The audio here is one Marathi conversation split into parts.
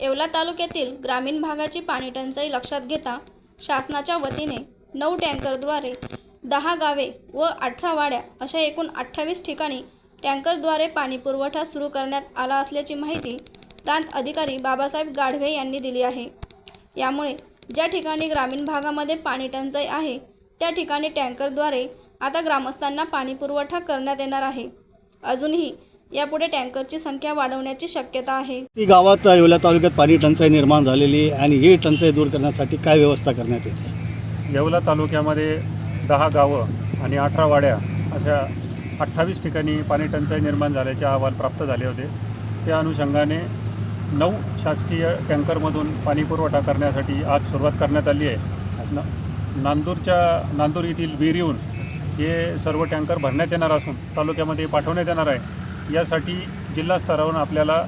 येवला तालुक्यातील ग्रामीण भागाची पाणीटंचाई लक्षात घेता शासनाच्या वतीने नऊ टँकरद्वारे दहा गावे व अठरा वाड्या अशा एकूण अठ्ठावीस ठिकाणी टँकरद्वारे पाणीपुरवठा सुरू करण्यात आला असल्याची माहिती प्रांत अधिकारी बाबासाहेब गाढवे यांनी दिली आहे. यामुळे ज्या ठिकाणी ग्रामीण भागामध्ये पाणी टंचाई आहे त्या ठिकाणी टँकरद्वारे आता ग्रामस्थांना पाणीपुरवठा करण्यात येणार आहे. अजूनही यापुढे टँकरची संख्या वाढवण्याची शक्यता आहे. ती गावात येवला तालुक्यात पाणी टंचाई निर्माण झालेली आहे आणि ही टंचाई दूर करण्यासाठी काय व्यवस्था करण्यात येते? येवला तालुक्यामध्ये दहा गावं आणि अठरा वाड्या अशा अठ्ठावीस ठिकाणी पाणी टंचाई निर्माण झाल्याचे अहवाल प्राप्त झाले होते. त्या अनुषंगाने नऊ शासकीय टँकरमधून पाणी पुरवठा करण्यासाठी आज सुरुवात करण्यात आली आहे. ना नांदूरच्या नांदूर येथील विहिरीहून हे सर्व टँकर भरण्यात येणार असून तालुक्यामध्ये पाठवण्यात येणार आहे. यासाठी जिल्हा स्तरावरून आपल्याला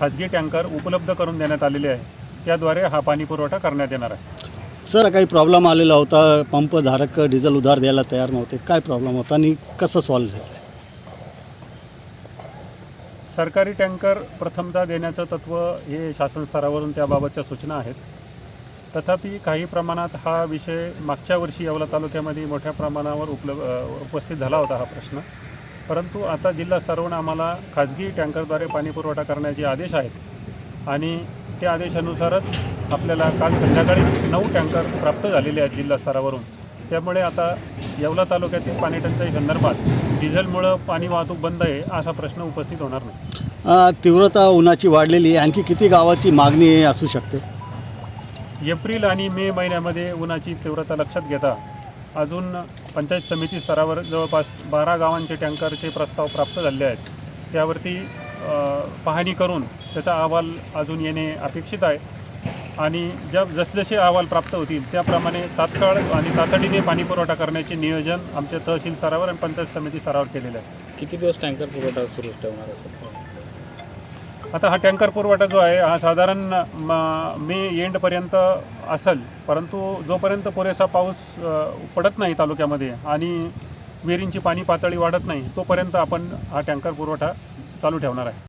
खाजगी टँकर उपलब्ध करून देण्यात आलेले आहे. त्याद्वारे हा पाणी पुरवठा करण्यात येणार आहे. सर काही प्रॉब्लेम आलेला होता. पंपधारक डिझेल उधार द्यायला तयार नव्हते. काय प्रॉब्लेम होता आणि कसं सॉल्व्ह झालं? सरकारी टँकर प्रथमतः देण्याचं तत्त्व हे शासन स्तरावरून त्याबाबतच्या सूचना आहेत. तथापि काही प्रमाणात हा विषय मागच्या वर्षी येवला तालुक्यामध्ये मोठ्या प्रमाणावर उपलब्ध उपस्थित झाला होता हा प्रश्न. परंतु आता जिल्हा स्तरावरून आम्हाला खाजगी टँकरद्वारे पाणी पुरवठा करण्याचे आदेश आहेत. आणि त्या आदेशानुसारच आपल्याला काल संध्याकाळी नऊ टँकर प्राप्त झालेले आहेत जिल्हा स्तरावरून. त्यामुळे आता येवला तालुक्यातील पाणी टंचाई संदर्भात डिझेलमुळं पाणी वाहतूक बंद आहे असा प्रश्न उपस्थित होणार नाही. तीव्रता उन्हाची वाढलेली आहे. आणखी किती गावाची मागणी असू शकते? एप्रिल आणि मे महिन्यामध्ये उन्हाची तीव्रता लक्षात घेता अजून पंचायत समिती स्तरावर जवळपास बारा गावांचे टँकरचे प्रस्ताव प्राप्त झाले आहेत. त्यावरती पाहणी करून त्याचा अहवाल अजून येणे अपेक्षित आहे. आणि ज्या जसजसे अहवाल प्राप्त होतील त्याप्रमाणे तात्काळ आणि तातडीने पाणीपुरवठा करण्याचे नियोजन आमच्या तहसील स्तरावर आणि पंचायत समिती स्तरावर केलेलं आहे. किती दिवस टँकर पुरवठा सुरू ठेवणार असेल आता हा टँकर पुरवठा जो आहे हा साधारण म- मे एंडपर्यंत असेल. परंतु जोपर्यंत पुरेसा पाऊस पडत नाही तालुक्यामध्ये आणि विहिरींची पाणी पातळी वाढत नाही तोपर्यंत आपण हा टँकर पुरवठा चालू ठेवणार आहे.